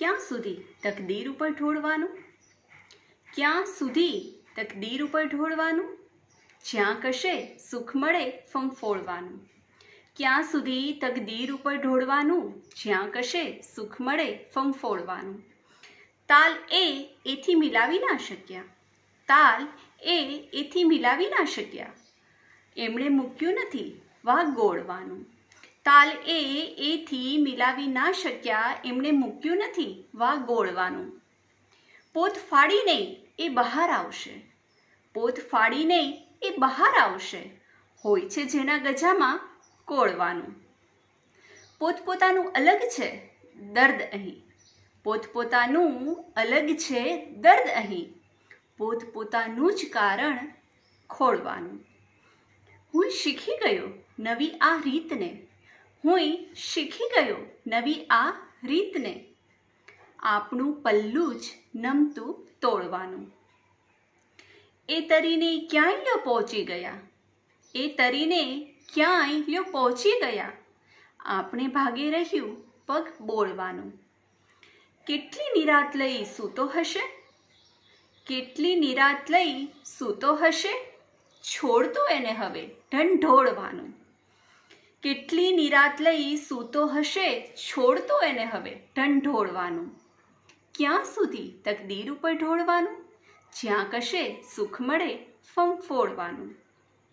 ક્યાં સુધી તકદીર ઉપર ઢોળવાનું? ક્યાં સુધી તકદીર ઉપર ઢોળવાનું? જ્યાં કશે સુખ મળે ફંફોળવાનું ક્યાં સુધી તકદીર ઉપર ઢોળવાનું? જ્યાં કશે સુખ મળે ફંફોળવાનું તાલ એ એથી મિલાવી ના શક્યા. તાલ એ એથી મિલાવી ના શક્યા. એમણે મૂક્યું નથી, વાહ, ગોળવાનું. તાલ એ એથી મિલાવી ના શક્યા એમણે મૂક્યું નથી વા ગોળવાનું. પોત ફાડીને એ બહાર આવશે. પોત ફાડીને એ બહાર આવશે. હોય છે જેના ગજામાં કોળવાનું. પોતપોતાનું અલગ છે, દર્દ અહીં. પોતપોતાનું અલગ છે, દર્દ અહીં. પોતપોતાનું જ કારણ ખોળવાનું. હું શીખી ગયો નવી આ રીતને. હું શીખી ગયો નવી આ રીતને. આપણું પલ્લું જ નમતું તોડવાનું. એ તરીને ક્યાંય લ્યો પહોંચી ગયા. એ તરીને ક્યાંય લ્યો પહોંચી ગયા. આપણે ભાગે રહ્યું પગ બોળવાનું. કેટલી નિરાત લઈ સૂતો હશે? કેટલી નિરાત લઈ સૂતો હશે? છોડતો એને હવે, ઢંઢોળવાનું. કેટલી નિરાત લઈ સૂતો હશે છોડતો એને હવે ઢંઢોળવાનું ક્યાં સુધી તકદીર ઉપર ઢોળવાનું? જ્યાં કશે સુખ મળે ફંફોળવાનું